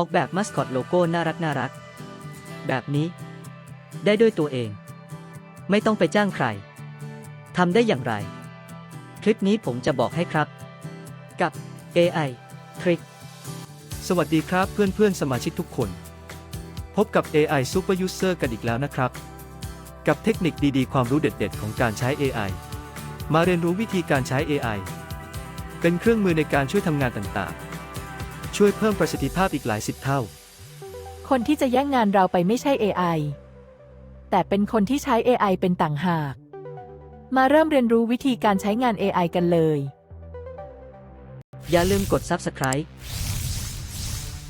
ออกแบบมัสคอตโลโก้น่ารักน่ารัก แบบนี้ ได้ด้วยตัวเอง ไม่ต้องไปจ้างใครทำได้อย่างไร คลิปนี้ผมจะบอกให้ครับ กับ AI Trick สวัสดีครับเพื่อนเพื่อนสมาชิกทุกคน พบกับ AI Super User กันอีกแล้วนะครับ กับเทคนิคดีๆ ความรู้เด็ด ๆ ของการใช้ AI มาเรียนรู้วิธีการใช้ AI เป็นเครื่องมือในการช่วยทำงานต่างๆ ช่วยเพิ่มประสิทธิภาพอีกหลายสิบเท่า คนที่จะแย่งงานเราไปไม่ใช่ AI แต่เป็นคนที่ใช้ AI เป็นต่างหาก มาเริ่มเรียนรู้วิธีการใช้งาน AI กันเลย อย่าลืมกด Subscribe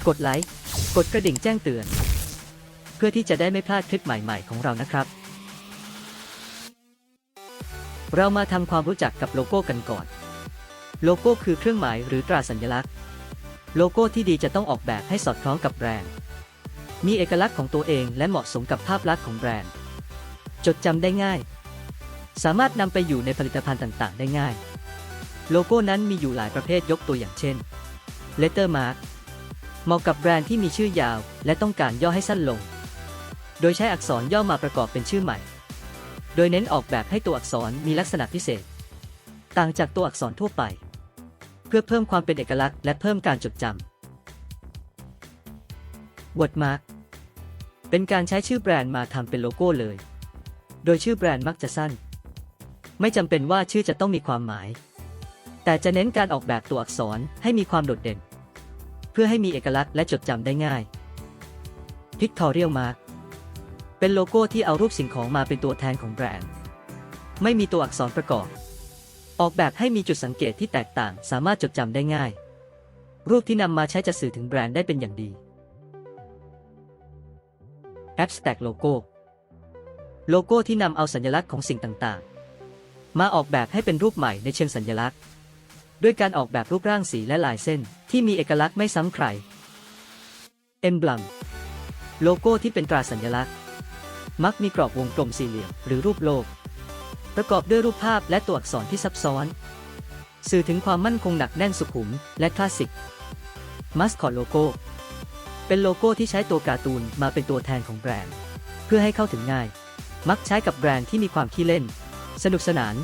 กดไลค์ กดกระดิ่งแจ้งเตือน เพื่อที่จะได้ไม่พลาดคลิปใหม่ ๆ ของเรานะครับ เรามาทำความรู้จักกับโลโก้กันก่อน โลโก้คือเครื่องหมายหรือตราสัญลักษณ์ โลโก้ที่ดีจะต้องออกแบบให้สอดคล้องกับแบรนด์ มีเอกลักษณ์ของตัวเองและเหมาะสมกับภาพลักษณ์ของแบรนด์ จดจำได้ง่าย สามารถนำไปอยู่ในผลิตภัณฑ์ต่างๆ ได้ง่าย โลโก้นั้นมีอยู่หลายประเภทยกตัวอย่างเช่น Lettermark เหมาะกับแบรนด์ที่มีชื่อยาว และต้องการย่อให้สั้นลง โดยใช้อักษรย่อมาประกอบเป็นชื่อใหม่ โดยเน้นออกแบบให้ตัวอักษรมีลักษณะพิเศษ ต่างจากตัวอักษรทั่วไป เพื่อเพิ่มความเป็นเอกลักษณ์และเพิ่มการจดจำ Wordmark เป็นการใช้ชื่อแบรนด์มาทำเป็นโลโก้เลย โดยชื่อแบรนด์มักจะสั้น ไม่จำเป็นว่าชื่อจะต้องมีความหมาย แต่จะเน้นการออกแบบตัวอักษรให้มีความโดดเด่น เพื่อให้มีเอกลักษณ์และจดจำได้ง่าย Pictorial Mark เป็นโลโก้ที่เอารูปสิ่งของมาเป็นตัวแทนของแบรนด์ ไม่มีตัวอักษรประกอบ ออกแบบให้มีจุดสังเกตที่แตกต่าง สามารถจดจำได้ง่าย รูปที่นำมาใช้จะสื่อถึงแบรนด์ได้เป็นอย่างดี Abstract Logo โลโก้ที่นำเอาสัญลักษณ์ของสิ่งต่างๆ มาออกแบบให้เป็นรูปใหม่ในเชิงสัญลักษณ์ ด้วยการออกแบบรูปร่างสีและลายเส้นที่มีเอกลักษณ์ไม่ซ้ำใคร Emblem โลโก้ที่เป็นตราสัญลักษณ์ มักมีกรอบวงกลมสี่เหลี่ยมหรือรูปโลก ประกอบด้วยรูปภาพและตัวอักษรที่ซับซ้อน สื่อถึงความมั่นคงหนักแน่นสุขุม และคลาสสิก Mascot Logo เป็นโลโก้ที่ใช้ตัวการ์ตูนมาเป็นตัวแทนของแบรนด์ เพื่อให้เข้าถึงง่าย มักใช้กับแบรนด์ที่มีความขี้เล่น สนุกสนาน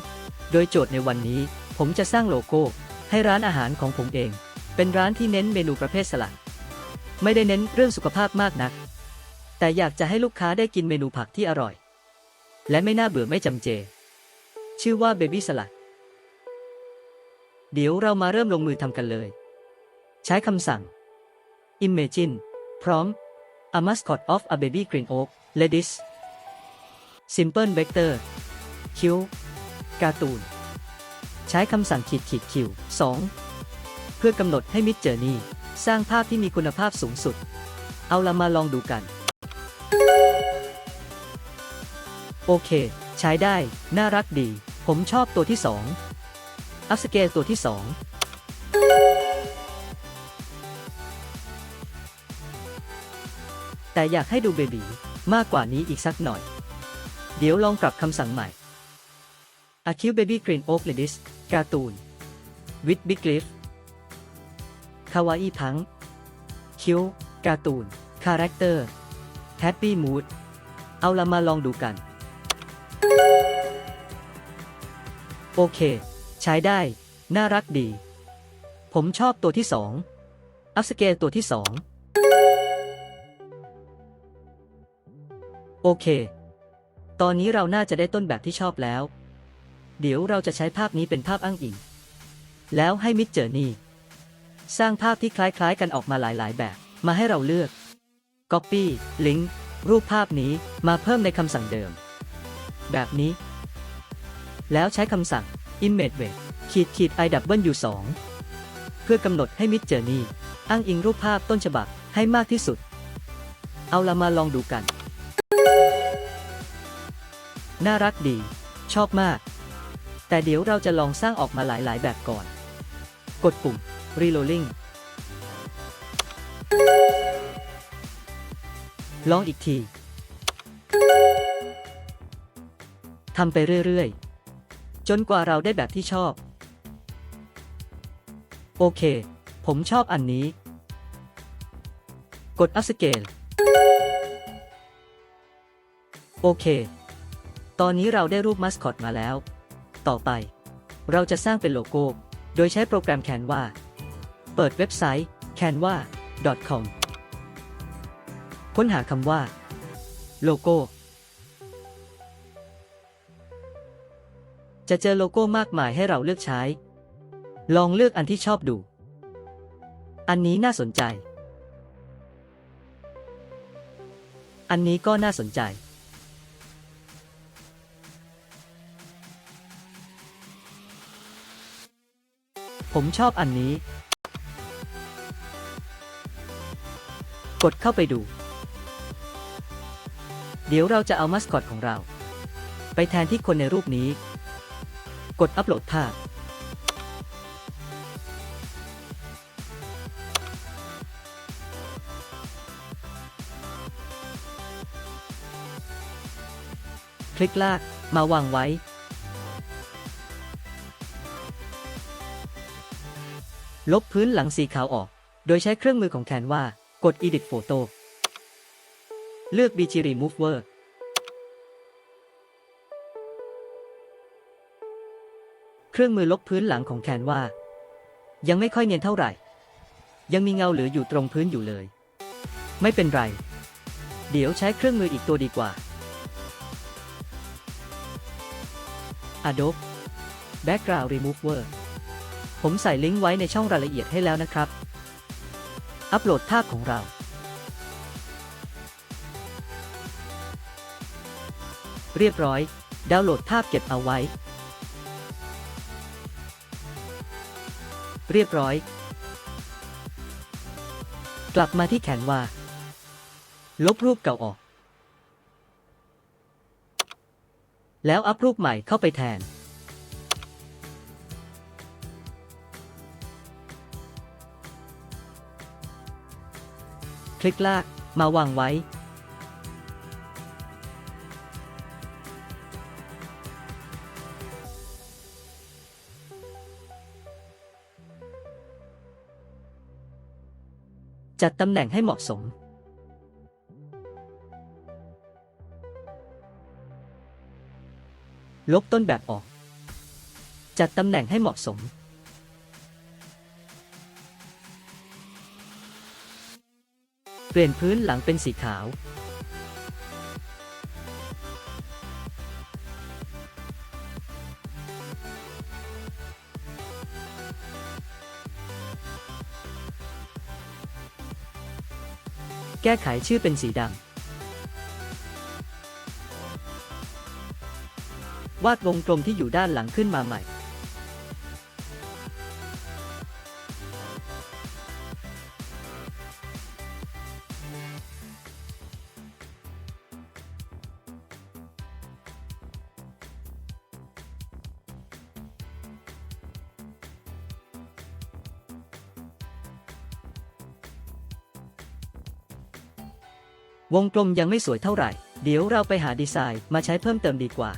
โดยโจทย์ในวันนี้ ผมจะสร้างโลโก้ ให้ร้านอาหารของผมเอง เป็นร้านที่เน้นเมนูประเภทสลัด ไม่ได้เน้นเรื่องสุขภาพมากนัก แต่อยากจะให้ลูกค้าได้กินเมนูผักที่อร่อย และไม่น่าเบื่อไม่จำเจ ชื่อว่าเบบี้สลัด เดี๋ยวเรามาเริ่มลงมือทำกันเลย ใช้คำสั่ง Imagine พร้อม A mascot of a baby green oak lettuce Simple Vector Q การ์ตูน ใช้คำสั่งขีดขีดคิว2เพื่อกำหนดให้มิดเจอร์นี่สร้างภาพที่มีคุณภาพสูงสุด เอาละมาลองดูกัน โอเค ใช้ได้ น่ารักดี ผมชอบตัวที่2อัพสเกลตัวที่2แต่อยากให้ดูเบบีมากกว่านี้อีกสักหน่อย เดี๋ยวลองปรับคำสั่งใหม่ A cute baby green oak lettuce การ์ตูน with big leaf คาวาอีพัง คิวการ์ตูน คาแรคเตอร์ Happy Mood เอาละมาลองดูกัน โอเค ใช้ได้ น่ารักดี ผมชอบตัวที่สองอัพสเกลตัวที่สองโอเค ตอนนี้เราน่าจะได้ต้นแบบที่ชอบแล้ว เดี๋ยวเราจะใช้ภาพนี้เป็นภาพอ้างอิง แล้วให้มิดเจอนี่ สร้างภาพที่คล้ายๆกันออกมาหลายๆ แบบ มาให้เราเลือก Copy Link รูปภาพนี้มาเพิ่มในคำสั่งเดิม แบบนี้ แล้วใช้คำสั่ง Image Weight ขีดขีด i w 2 เพื่อกำหนดให้ Mid Journey อ้างอิงรูปภาพต้นฉบับให้มากที่สุด เอาละมาลองดูกัน น่ารักดี ชอบมาก แต่เดี๋ยวเราจะลองสร้างออกมาหลาย ๆ แบบก่อน กดปุ่ม Reloading ลองอีกที ทำไปเรื่อย ๆ จนกว่าเราได้แบบที่ชอบ โอเค ผมชอบอันนี้ กด Upscale โอเค ตอนนี้เราได้รูปมัสคอตมาแล้ว ต่อไป เราจะสร้างเป็นโลโก้ โดยใช้โปรแกรม Canva เปิดเว็บไซต์ canva.com ค้นหาคำว่า โลโก้ จะเจอโลโก้มากมายให้เราเลือกใช้ ลองเลือกอันที่ชอบดู อันนี้น่าสนใจ อันนี้ก็น่าสนใจ ผมชอบอันนี้ กดเข้าไปดู เดี๋ยวเราจะเอามัสคอตของเรา ไปแทนที่คนในรูปนี้ กดอัปโหลดภาพ คลิกลากมาวางไว้ ลบพื้นหลังสีขาวออก โดยใช้เครื่องมือของแคนว่ากด Edit Photo เลือก BG Remover เครื่องมือลบพื้นหลังของแคนว่า ยังไม่ค่อยเนียนเท่าไหร่ ยังมีเงาเหลืออยู่ตรงพื้นอยู่เลย ไม่เป็นไร เดี๋ยวใช้เครื่องมืออีกตัวดีกว่า Adobe Background Remover ผมใส่ลิงก์ไว้ในช่องรายละเอียดให้แล้วนะครับ อัปโหลดภาพของเรา เรียบร้อย ดาวน์โหลดภาพเก็บเอาไว้ เรียบร้อย กลับมาที่แขนว่าลบรูปเก่าออก แล้วอัพรูปใหม่เข้าไปแทน คลิกลากมาวางไว้ จัดตำแหน่งให้เหมาะสมลบต้นแบบออก จัดตำแหน่งให้เหมาะสม เปลี่ยนพื้นหลังเป็นสีขาว แก้ไขชื่อเป็นสีดำ วาดวงกลมที่อยู่ด้านหลังขึ้นมาใหม่ วงกลมยังไม่สวยเท่าไหร่ เดี๋ยวเราไปหาดีไซน์มาใช้เพิ่มเติมดีกว่า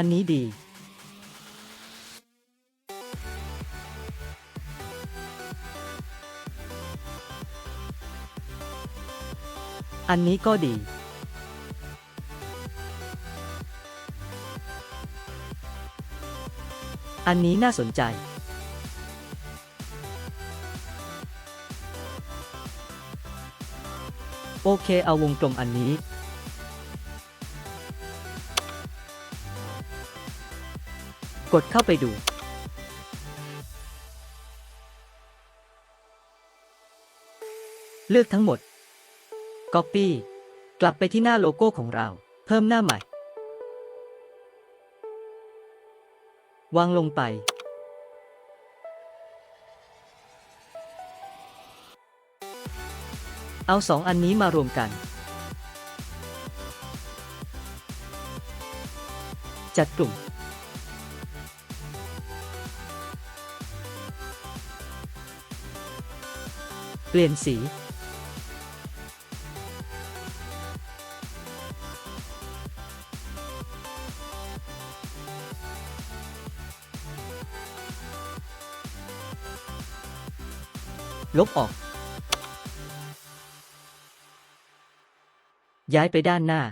อันนี้ดี อันนี้ก็ดี อันนี้น่าสนใจ โอเคเอาวงกลมอันนี้ กดเข้าไปดูเลือกทั้งหมด Copy กลับไปที่หน้าโลโก้ของเรา เพิ่มหน้าใหม่ วางลงไป เอาสองอันนี้มารวมกัน จัดกลุ่ม เปลี่ยนสี ลบออก ย้ายไปด้านหน้า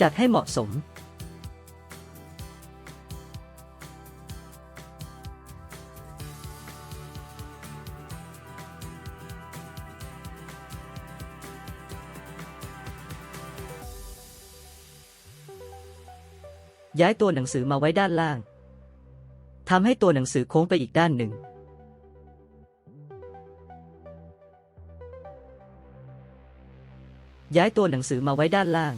จัดให้เหมาะสม ย้ายตัวหนังสือมาไว้ด้านล่างทำให้ตัวหนังสือโค้งไปอีกด้านหนึ่ง ย้ายตัวหนังสือมาไว้ด้านล่าง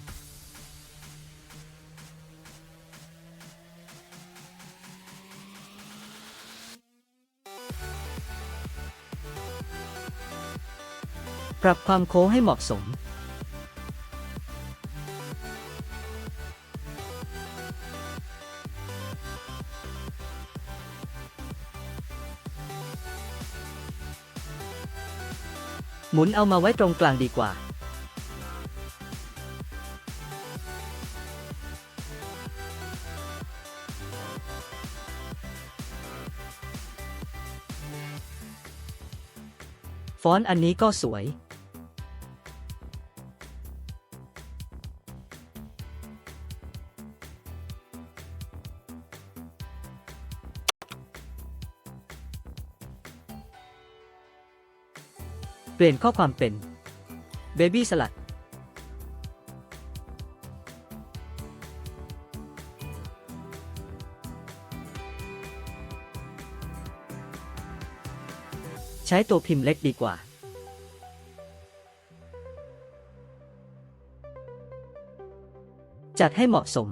ปรับความโค้งให้เหมาะสม หมุนเอามาไว้ตรงกลางดีกว่า ฟอนต์อันนี้ก็สวย เปลี่ยนข้อความเป็น Baby สลัด ใช้ตัวพิมพ์เล็กดีกว่า จัดให้เหมาะสม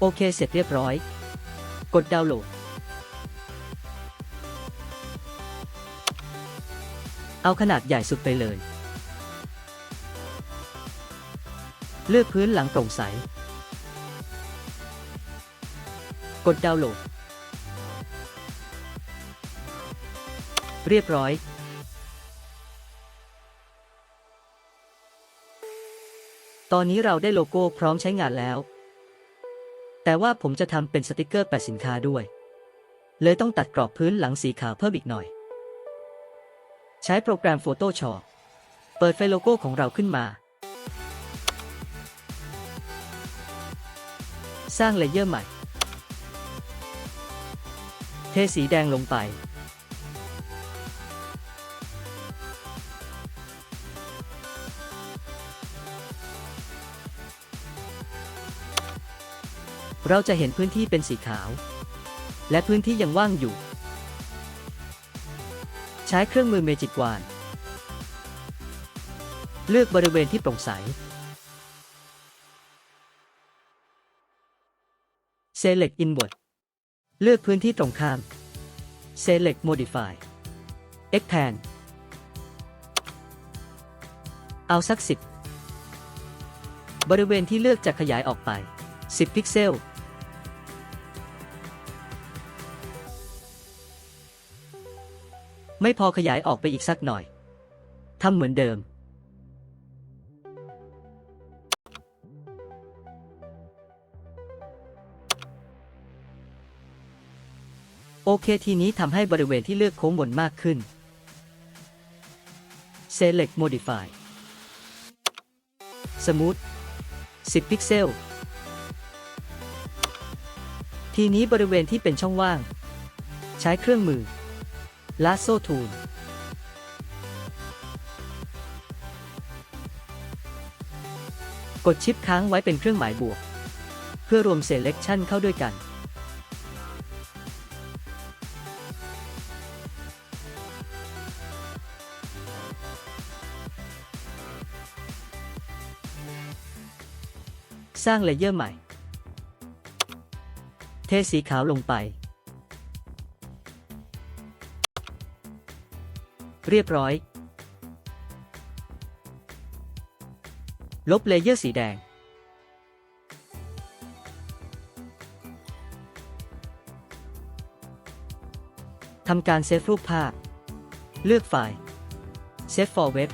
โอเคเสร็จเรียบร้อย กดดาวน์โหลด เอาขนาดใหญ่สุดไปเลย เลือกพื้นหลังโปร่งใส กดดาวน์โหลด เรียบร้อยตอนนี้เราได้โลโก้พร้อมใช้งานแล้ว แต่ว่าผมจะทำเป็นสติกเกอร์แปะสินค้าด้วย เลยต้องตัดกรอบพื้นหลังสีขาวเพิ่มอีกหน่อย ใช้โปรแกรม Photoshop เปิดไฟโลโก้ของเราขึ้นมา สร้างเลเยอร์ใหม่ เทสีแดงลงไป เราจะเห็นพื้นที่เป็นสีขาว และพื้นที่ยังว่างอยู่ ใช้เครื่องมือเมจิกวาน เลือกบริเวณที่โปร่งใส Select Inward เลือกพื้นที่ตรงข้าม Select Modify Expand เอาสัก 10 บริเวณที่เลือกจะขยายออกไป 10 พิกเซล ไม่พอขยายออกไปอีกสักหน่อยทำเหมือนเดิม โอเคทีนี้ทำให้บริเวณที่เลือกโค้งบนมากขึ้น Select Modify Smooth 10 พิกเซล ทีนี้บริเวณที่เป็นช่องว่าง ใช้เครื่องมือ Lasso Tool กกดชิปค้างไว้เป็นเครื่องหมายบวก เพื่อรวม selection เข้าด้วยกัน สร้างเลเยอร์ใหม่ เทสีขาวลงไป เรียบร้อย ลบเลเยอร์สีแดง ทำการเซฟรูปภาพ เลือกไฟล์ Save for Web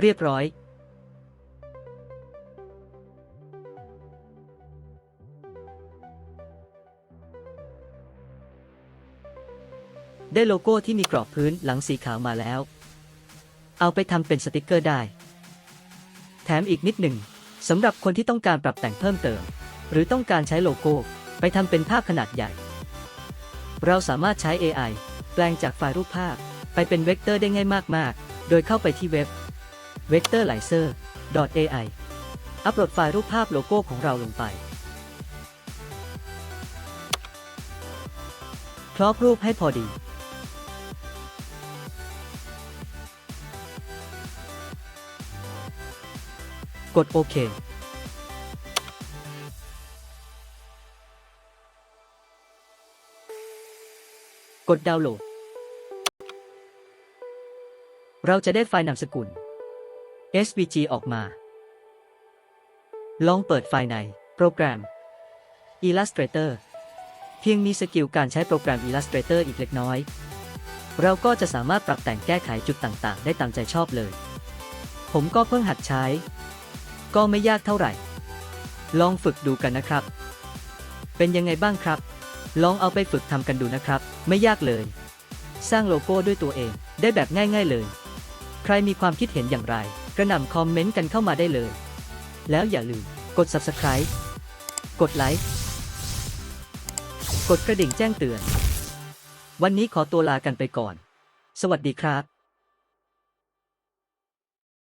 เรียบร้อย ได้โลโก้ที่มีกรอบพื้นหลังสีขาวมาแล้ว เอาไปทำเป็นสติกเกอร์ได้ แถมอีกนิดหนึ่งสำหรับคนที่ต้องการปรับแต่งเพิ่มเติม หรือต้องการใช้โลโก้ไปทำเป็นภาพขนาดใหญ่ เราสามารถใช้ AI แปลงจากไฟล์รูปภาพ ไปเป็นเวกเตอร์ได้ง่ายมากๆ โดยเข้าไปที่เว็บ vectorlizer.ai อัปโหลดไฟล์รูปภาพโลโก้ของเราลงไป ครอบรูปให้พอดี กดโอเคกดดาวน์โหลด เราจะได้ไฟล์นามสกุล SVG ออกมา ลองเปิดไฟล์ใน โปรแกรม Illustrator เพียงมีสกิลการใช้โปรแกรม Illustrator อีกเล็กน้อย เราก็จะสามารถปรับแต่งแก้ไขจุดต่างๆ ได้ตามใจชอบเลย ผมก็เพิ่งหัดใช้ ก็ไม่ยากเท่าไหร่ ลองฝึกดูกันนะครับ เป็นยังไงบ้างครับ ลองเอาไปฝึกทำกันดูนะครับ ไม่ยากเลย สร้างโลโก้ด้วยตัวเองได้แบบง่าย ๆเลย ใครมีความคิดเห็นอย่างไร กระหน่ำคอมเมนต์กันเข้ามาได้เลย แล้วอย่าลืมกด subscribe กดไลค์ กดกระดิ่งแจ้งเตือน วันนี้ขอตัวลากันไปก่อน สวัสดีครับ